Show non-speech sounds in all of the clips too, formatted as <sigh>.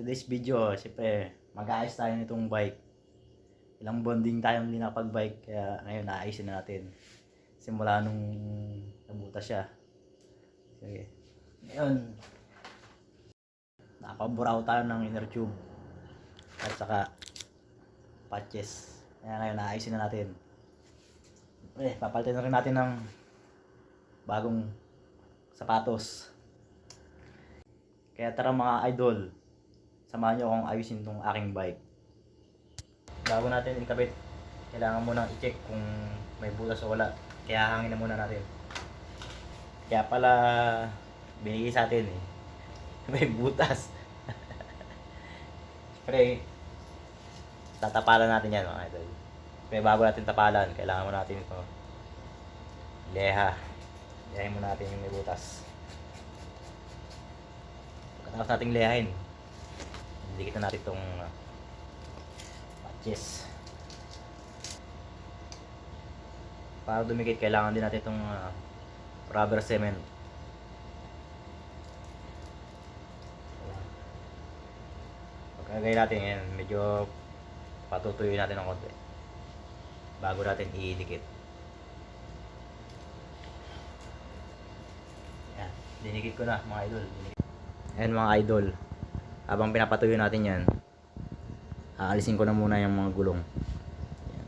today's video, siyempre, mag-aayos tayo nitong bike. Ilang bonding tayo hindi nakapag-bike, kaya ngayon naayusin na natin. Simula nung nabuta siya. Sige. Ngayon, napaburaw tayo ng inner tube. At saka, patches. Kaya ngayon naayusin na natin. Eh, papalitan na rin natin ng bagong sapatos. Kaya tara mga idol, samahan nyo akong ayusin tong aking bike. Bago natin ikabit, kailangan mo nang i-check kung may butas o wala. Kaya hangin na muna natin. Kaya pala, binigay sa atin eh. <laughs> May butas. <laughs> Siyempre, tatapalan natin yan mga idol. May bago natin tapalan, kailangan mo natin ito. Leha. Lehain mo natin yung may butas. Pagkatapos nating lehain, dikit na natin itong uh, patches. Para dumikit, kailangan din natin itong uh, rubber cement. Pagkagay natin yan, medyo patutuyuin natin ng konti. Bago natin idikit. Yan, dinikit ko na mga idol. Dinikit. Ayan mga idol. Habang pinapatuyo natin yan, aalisin ko na muna yung mga gulong. Ayan.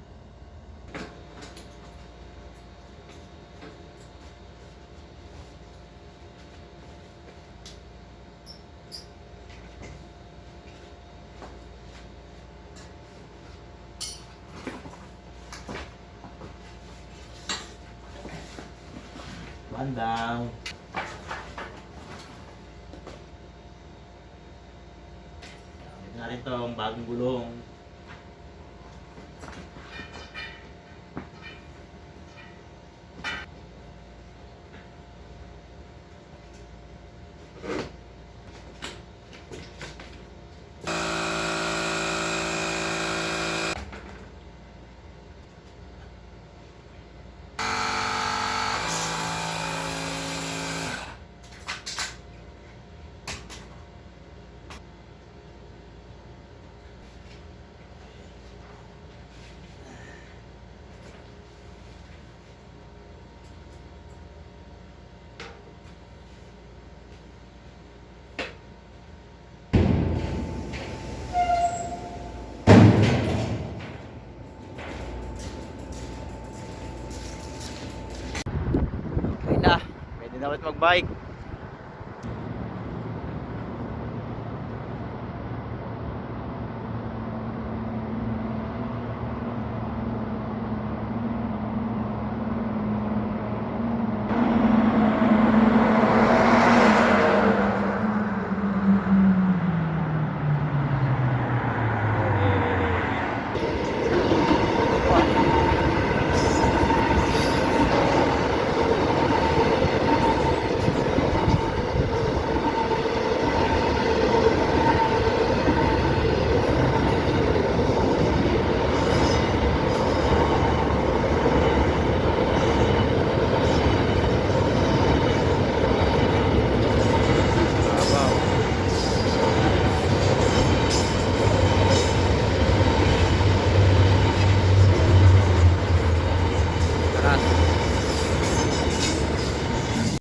One down. Gamit na rin itong bagong gulong. Ulit mag-bike.